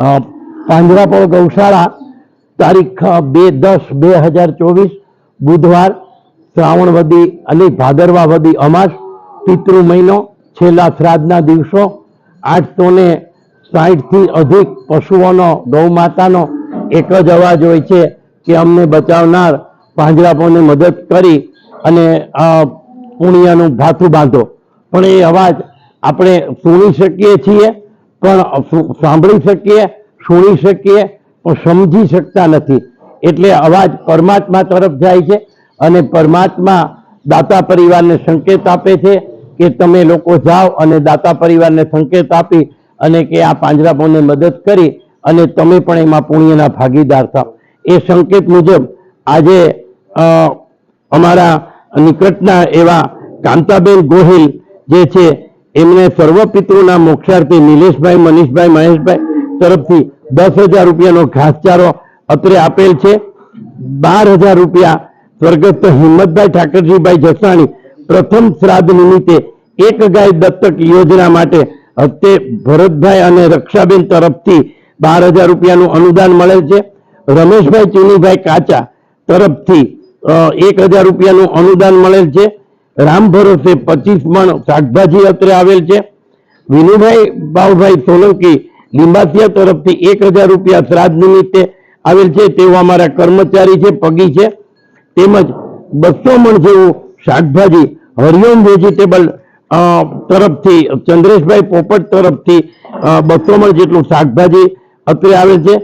પાંજરાપોળ ગૌશાળા તારીખ બે દસ બે હજાર ચોવીસ, બુધવાર, શ્રાવણ વદી અને ભાદરવા વદી અમાસ, પિતૃ મહિનો, છેલ્લા શ્રાદ્ધના દિવસો આઠસો ને સાહીઠથી અધિક પશુઓનો ગૌ માતાનો એક જ અવાજ હોય છે કે અમને બચાવનાર પાંજરાપોને મદદ કરી અને પુણ્યનું ભાથું બાંધો. પણ એ અવાજ આપણે સુણી શકીએ છીએ પણ સાંભળી શકીએ, સુણી શકીએ, પણ સમજી શકતા નથી. એટલે અવાજ પરમાત્મા તરફ જાય છે અને પરમાત્મા દાતા પરિવારને સંકેત આપે છે કે તમે લોકો જાઓ અને દાતા પરિવારને સંકેત આપી અને કે આ પાંજરાપોને મદદ કરી અને તમે પણ એમાં પુણ્યના ભાગીદાર થાવ. એ સંકેત મુજબ આજે અમારા નિકટના એવા કાંતાબેન ગોહિલ જે છે એમને સર્વ પિતૃના મોક્ષાર્થી નિલેશભાઈ, મનીષભાઈ, મહેશભાઈ તરફથી દસ હજાર રૂપિયાનો ઘાસચારો અત્રે આપેલ છે. બાર હજાર રૂપિયા સ્વર્ગસ્થ હિંમતભાઈ ઠાકરજીભાઈ જસાણી પ્રથમ શ્રાદ્ધ નિમિત્તે એક ગાય દત્તક યોજના માટે હતે ભરતભાઈ અને રક્ષાબેન તરફથી બાર હજાર રૂપિયાનું અનુદાન મળેલ છે. રમેશભાઈ, ચુનીભાઈ કાચા તરફથી એક હજાર રૂપિયાનું અનુદાન મળેલ છે. રામ ભરોસે પચીસ મણ શાકભાજી અત્રે આવેલ છે. વિનુભાઈ બાવભાઈ સોલંકી લીંબાસિયા તરફથી એક હજાર રૂપિયા શ્રાદ્ધ નિમિત્તે આવેલ છે. તેઓ અમારા કર્મચારી છે, પગી છે. તેમજ બસો મણ જેવું શાકભાજી હરિઓમ વેજીટેબલ તરફથી, ચંદ્રેશભાઈ પોપટ તરફથી બસો મણ જેટલું શાકભાજી અત્રે આવેલ છે.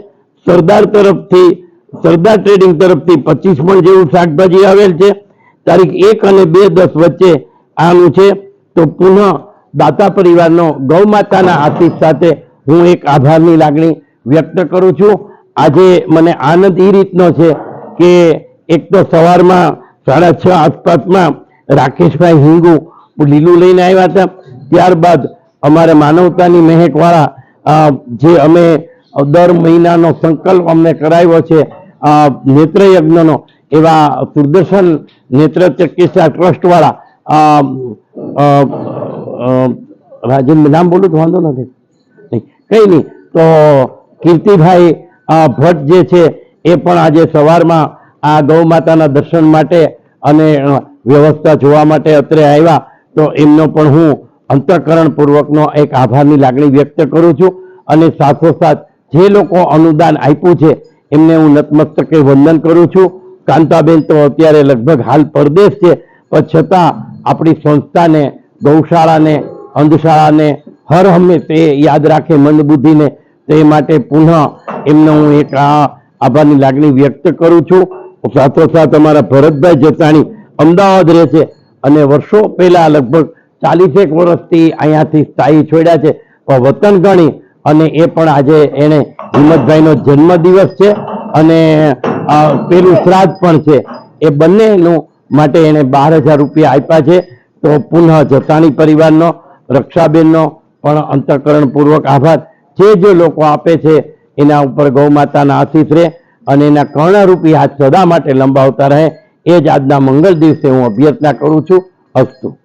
સરદાર તરફથી, સરદાર ટ્રેડિંગ તરફથી પચીસ મણ જેવું શાકભાજી આવેલ છે. તારીખ એક અને બે દસ વચ્ચે આનું છે. તો પુનઃ દાતા પરિવારનો ગૌ માતાના આશીષ સાથે હું એક આભારની લાગણી વ્યક્ત કરું છું. આજે મને આનંદ એ રીતનો છે કે એક તો સવારમાં સાડા છ આસપાસમાં રાકેશભાઈ હિંગુ લીલું લઈને આવ્યા હતા. ત્યારબાદ અમારે માનવતાની મહેકવાળા જે અમે દર મહિનાનો સંકલ્પ અમને કરાવ્યો છે નેત્રયજ્ઞનો એવા સુદર્શન નેત્ર ચકિત્સા ટ્રસ્ટ વાળા રાજન નામ બોલું તો વાંધો નથી. કઈ નહીં. તો કીર્તિભાઈ ભટ્ટ જે છે, એ પણ આજે સવારમાં આ ગૌ માતાના દર્શન માટે અને વ્યવસ્થા જોવા માટે અત્રે આવ્યા. તો એમનો પણ હું અંતઃકરણપૂર્વકનો એક આભારની લાગણી વ્યક્ત કરું છું અને સાથોસાથ જે લોકો અનુદાન આપ્યું છે, એમને હું નતમસ્તકે વંદન કરું છું. કાંતાબેન તો અત્યારે લગભગ હાલ પરદેશ છે, પણ છતાં આપણી સંસ્થાને, ગૌશાળાને, અંધશાળાને હર હંમેશ એ યાદ રાખે મંદબુદ્ધિને તે માટે પુનઃ એમનો હું એક આ આભારની લાગણી વ્યક્ત કરું છું. સાથોસાથ અમારા ભરતભાઈ જતાણી અમદાવાદ રહે છે અને વર્ષો પહેલા લગભગ ચાલીસેક વર્ષથી અહીંયાથી સ્થાયી છોડ્યા છે. પણ વતન ગણી અને એ પણ આજે એને હિંમતભાઈનો જન્મદિવસ છે અને પેલું શ્રાદ્ધ પણ છે. એ બંનેનું માટે એને બાર હજાર રૂપિયા આપ્યા છે. તો પુનઃ જતાણી પરિવારનો રક્ષાબેનનો પણ અંતઃકરણપૂર્વક આભાર. જે જે લોકો આપે છે એના ઉપર ગૌ માતાના આશીષ રહે અને એના કર્ણરૂપી હાથ સદા માટે લંબાવતા રહે. એ જ આજના મંગળ દિવસે હું અભ્યર્થના કરું છું. અસ્તુ.